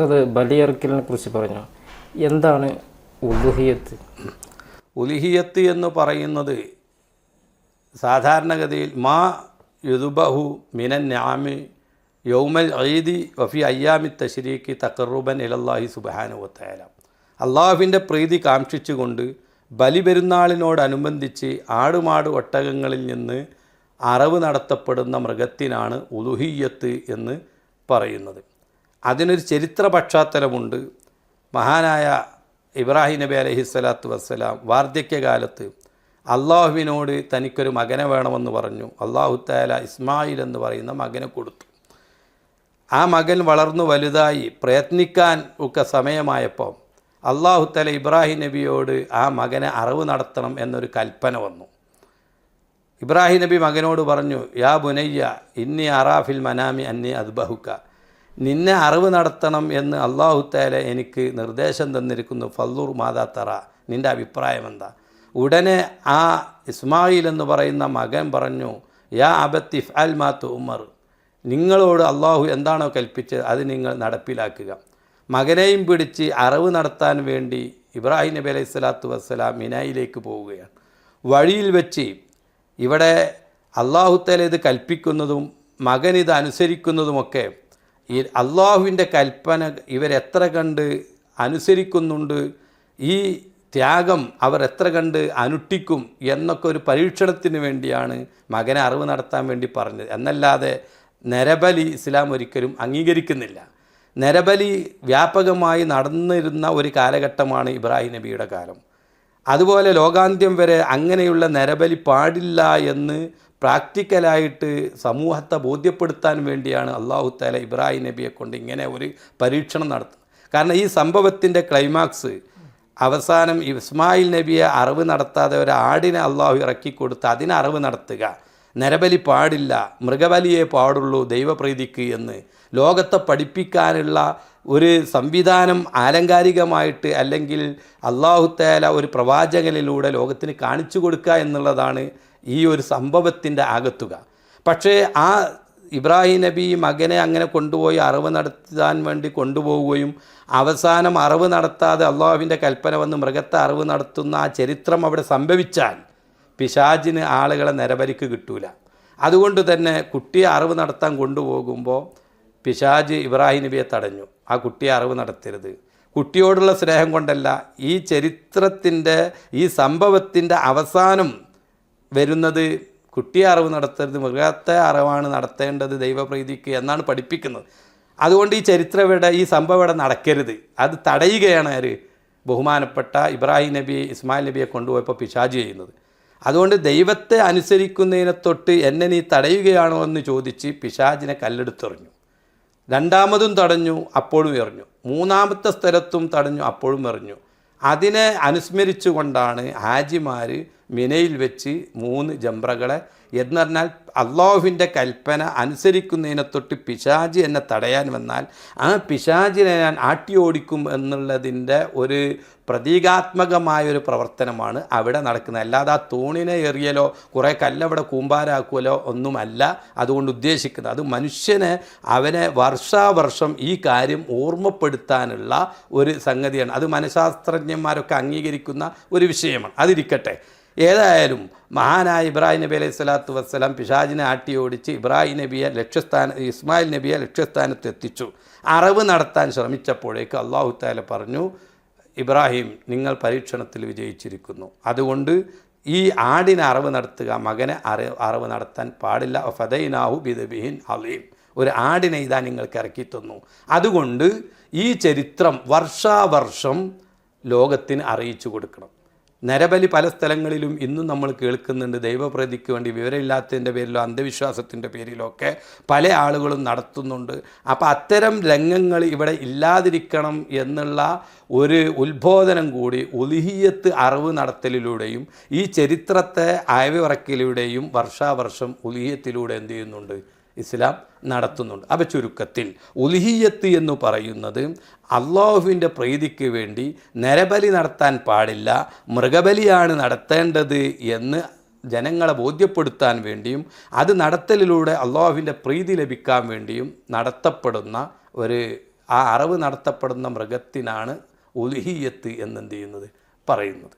ഉസ്താദ് ബലിയറക്കലിനെ കുറിച്ച് പറഞ്ഞു? എന്താണ് ഉലുഹിയത്ത്? ഉലുഹിയത്ത് എന്ന് പറയുന്നത് സാധാരണഗതിയിൽ മാ യുദുബഹു മിനൻ ഞാമി യൗമൽ ഐദി വഫി അയ്യാമി തശ്രീക്ക് തക്കറുബൻ ഇലല്ലാഹി സുബാനുവത്തേല അള്ളാഹുവിന്റെ പ്രീതി കാക്ഷിച്ചുകൊണ്ട് ബലിപെരുന്നാളിനോടനുബന്ധിച്ച് ആടുമാട് ഒട്ടകങ്ങളിൽ നിന്ന് അറവ് നടത്തപ്പെടുന്ന മൃഗത്തിനാണ് ഉലുഹിയത്ത് എന്ന് പറയുന്നത്. അതിനൊരു ചരിത്ര പശ്ചാത്തലമുണ്ട്. മഹാനായ ഇബ്രാഹിം നബി അലഹി സ്വലാത്തു വസ്സലാം വാർദ്ധക്യകാലത്ത് അള്ളാഹുവിനോട് തനിക്കൊരു മകനെ വേണമെന്ന് പറഞ്ഞു. അള്ളാഹു താല ഇസ്മായിൽ എന്ന് പറയുന്ന മകനെ കൊടുത്തു. ആ മകൻ വളർന്നു വലുതായി പ്രയത്നിക്കാൻ ഒക്കെ സമയമായപ്പോൾ അള്ളാഹു തല ഇബ്രാഹിം നബിയോട് ആ മകനെ അറിവ് നടത്തണം എന്നൊരു കൽപ്പന വന്നു. ഇബ്രാഹിം നബി മകനോട് പറഞ്ഞു യാ ബുനയ്യ ഇന്നി അറാഫിൽ മനാമി അന്നി അദ്ബഹുക്ക. നിന്നെ അറിവ് നടത്തണം എന്ന് അള്ളാഹു താല എനിക്ക് നിർദ്ദേശം തന്നിരിക്കുന്നു. ഫല്ലൂർ മാതാ തറ. നിന്റെ അഭിപ്രായം എന്താ? ഉടനെ ആ ഇസ്മായിൽ എന്ന് പറയുന്ന മകൻ പറഞ്ഞു യാ അബത്തിഫ് അൽ മാത്തു ഉമർ നിങ്ങളോട് അള്ളാഹു എന്താണോ കൽപ്പിച്ചത് അത് നിങ്ങൾ നടപ്പിലാക്കുക. മകനെയും പിടിച്ച് അറിവ് നടത്താൻ വേണ്ടി ഇബ്രാഹിം നബി അലൈഹി സ്വലാത്തു വസ്സലാം മിനായിലേക്ക് പോവുകയാണ്. വഴിയിൽ വെച്ച് ഇവിടെ അള്ളാഹുത്തല ഇത് കൽപ്പിക്കുന്നതും മകൻ ഇത് അനുസരിക്കുന്നതുമൊക്കെ ഈ അള്ളാഹുവിന്റെ കൽപ്പന ഇവരെത്ര കണ്ട് അനുസരിക്കുന്നുണ്ട് ഈ ത്യാഗം അവർ എത്ര കണ്ട് അനുഷ്ഠിക്കും എന്നൊക്കെ ഒരു പരീക്ഷണത്തിന് വേണ്ടിയാണ് മകനെ അറിവ് നടത്താൻ വേണ്ടി പറഞ്ഞത്. എന്നല്ലാതെ നരബലി ഇസ്ലാം ഒരിക്കലും അംഗീകരിക്കുന്നില്ല. നരബലി വ്യാപകമായി നടന്നിരുന്ന ഒരു കാലഘട്ടമാണ് ഇബ്രാഹിം നബിയുടെ കാലം. അതുപോലെ ലോകാന്ത്യം വരെ അങ്ങനെയുള്ള നരബലി പാടില്ല എന്ന് പ്രാക്ടിക്കലായിട്ട് സമൂഹത്തെ ബോധ്യപ്പെടുത്താൻ വേണ്ടിയാണ് അള്ളാഹു താല ഇബ്രാഹിം നബിയെ കൊണ്ട് ഇങ്ങനെ ഒരു പരീക്ഷണം നടത്തുന്നത്. കാരണം ഈ സംഭവത്തിന്റെ ക്ലൈമാക്സ് അവസാനം ഇസ്മായിൽ നബിയെ അറിവ് നടത്താതെ ഒരു ആടിനെ അള്ളാഹു ഇറക്കി കൊടുത്ത് അതിനെ അറിവ് നടത്തുക. നരബലി പാടില്ല മൃഗബലിയെ പാടുള്ളൂ ദൈവപ്രീതിക്ക് എന്ന് ലോകത്തെ പഠിപ്പിക്കാനുള്ള ഒരു സംവിധാനം ആലങ്കാരികമായിട്ട് അല്ലെങ്കിൽ അള്ളാഹുത്തേല ഒരു പ്രവാചകനിലൂടെ ലോകത്തിന് കാണിച്ചു കൊടുക്കുക എന്നുള്ളതാണ് ഈ ഒരു സംഭവത്തിന്റെ ആകത്തുക. പക്ഷേ ആ ഇബ്രാഹിം നബി മകനെ അങ്ങനെ കൊണ്ടുപോയി അറിവ് നടത്താൻ വേണ്ടി കൊണ്ടുപോവുകയും അവസാനം അറിവ് നടത്താതെ അള്ളാഹുവിന്റെ കൽപ്പന വന്ന് മൃഗത്തെ അറിവ് നടത്തുന്ന ആ ചരിത്രം അവിടെ സംഭവിച്ചാൽ പിശാജിന് ആളുകളെ നിരവരിക്ക് കിട്ടൂല. അതുകൊണ്ട് തന്നെ കുട്ടിയെ അറിവ് നടത്താൻ കൊണ്ടുപോകുമ്പോൾ പിശാജ് ഇബ്രാഹിം നബിയെ തടഞ്ഞു. ആ കുട്ടിയെ അറിവ് നടത്തരുത്. കുട്ടിയോടുള്ള സ്നേഹം കൊണ്ടല്ല ഈ ചരിത്രത്തിന്റെ ഈ സംഭവത്തിന്റെ അവസാനം വരുന്നത് കുട്ടിയെ അറിവ് നടത്തരുത് മൃഗത്തെ അറിവാണ് നടത്തേണ്ടത് ദൈവപ്രീതിക്ക് എന്നാണ് പഠിപ്പിക്കുന്നത്. അതുകൊണ്ട് ഈ ചരിത്രം ഇവിടെ ഈ സംഭവം ഇവിടെ നടക്കരുത്. അത് തടയുകയാണ് ആര് ബഹുമാനപ്പെട്ട ഇബ്രാഹിം നബി ഇസ്മായിൽ നബിയെ കൊണ്ടുപോയപ്പോൾ പിശാജ് ചെയ്യുന്നത്. അതുകൊണ്ട് ദൈവത്തെ അനുസരിക്കുന്നതിനെ തൊട്ട് എന്നെ നീ തടയുകയാണോ എന്ന് ചോദിച്ച് പിശാജിനെ കല്ലെടുത്തെറിഞ്ഞു. രണ്ടാമതും തടഞ്ഞു അപ്പോഴും എറിഞ്ഞു. മൂന്നാമത്തെ സ്ഥലത്തും തടഞ്ഞു അപ്പോഴും എറിഞ്ഞു. അതിനെ അനുസ്മരിച്ചുകൊണ്ടാണ് ഹാജിമാർ മിനയിൽ വെച്ച് മൂന്ന് ജംബ്രകളെ എന്ന് പറഞ്ഞാൽ അള്ളാഹുവിന്റെ കൽപ്പന അനുസരിക്കുന്നതിനെ തൊട്ട് പിശാജി എന്നെ തടയാൻ വന്നാൽ ആ പിശാജിനെ ഞാൻ ആട്ടി ഓടിക്കും എന്നുള്ളതിന്റെ ഒരു പ്രതീകാത്മകമായ ഒരു പ്രവർത്തനമാണ് അവിടെ നടക്കുന്നത്. അല്ലാതെ ആ തൂണിനെ എറിയലോ കുറേ കല്ലവിടെ കൂമ്പാരാക്കുമല്ലോ ഒന്നുമല്ല അതുകൊണ്ട് ഉദ്ദേശിക്കുന്നത്. അത് മനുഷ്യനെ അവനെ വർഷാവർഷം ഈ കാര്യം ഓർമ്മപ്പെടുത്താനുള്ള ഒരു സംഗതിയാണ്. അത് മനഃശാസ്ത്രജ്ഞന്മാരൊക്കെ അംഗീകരിക്കുന്ന ഒരു വിഷയമാണ്. അതിരിക്കട്ടെ. ഏതായാലും മഹാനായ ഇബ്രാഹിം നബി അലൈഹി സ്വലാത്തു വസ്സലാം പിശാജിനെ ആട്ടി ഓടിച്ച് ഇബ്രാഹിം നബിയെ ലക്ഷ്യസ്ഥാന ഇസ്മായിൽ നബിയെ ലക്ഷ്യസ്ഥാനത്ത് എത്തിച്ചു. അറിവ് നടത്താൻ ശ്രമിച്ചപ്പോഴേക്ക് അള്ളാഹു താല പറഞ്ഞു ഇബ്രാഹിം നിങ്ങൾ പരീക്ഷണത്തിൽ വിജയിച്ചിരിക്കുന്നു. അതുകൊണ്ട് ഈ ആടിനെ അറിവ് നടത്തുക മകനെ അറി അറിവ് നടത്താൻ പാടില്ല. ഫതൈനാഹു ബിദബിഹിൻ അലീം. ഒരു ആടിനെ ഇതാ നിങ്ങൾക്ക് ഇറക്കി തന്നു. അതുകൊണ്ട് ഈ ചരിത്രം വർഷാവർഷം ലോകത്തിന് അറിയിച്ചു കൊടുക്കണം. നരബലി പല സ്ഥലങ്ങളിലും ഇന്നും നമ്മൾ കേൾക്കുന്നുണ്ട്. ദൈവപ്രതിക്ക് വേണ്ടി വിവരമില്ലാത്തതിന്റെ പേരിലോ അന്ധവിശ്വാസത്തിന്റെ പേരിലോ ഒക്കെ പല ആളുകളും നടത്തുന്നുണ്ട്. അപ്പോൾ അത്തരം രംഗങ്ങൾ ഇവിടെ ഇല്ലാതിരിക്കണം എന്നുള്ള ഒരു ഉത്ബോധനം കൂടി ഉലിഹിയത്ത് അറിവ് നടത്തലിലൂടെയും ഈ ചരിത്രത്തെ അയവിറക്കലിലൂടെയും വർഷാവർഷം ഉലിഹിയത്തിലൂടെ എന്ത് ചെയ്യുന്നുണ്ട്? ഇസ്ലാം നടത്തുന്നുണ്ട്. അപ്പോൾ ചുരുക്കത്തിൽ ഉൽഹിയത്ത് എന്ന് പറയുന്നത് അള്ളാഹുവിന്റെ പ്രീതിക്ക് വേണ്ടി നരബലി നടത്താൻ പാടില്ല മൃഗബലിയാണ് നടത്തേണ്ടത് എന്ന് ജനങ്ങളെ ബോധ്യപ്പെടുത്താൻ വേണ്ടിയും അത് നടത്തലിലൂടെ അള്ളാഹുവിന്റെ പ്രീതി ലഭിക്കാൻ വേണ്ടിയും നടത്തപ്പെടുന്ന ഒരു ആ അറിവ് നടത്തപ്പെടുന്ന മൃഗത്തിനാണ് ഉലിഹിയത്ത് എന്നെന്ത് ചെയ്യുന്നത് പറയുന്നത്.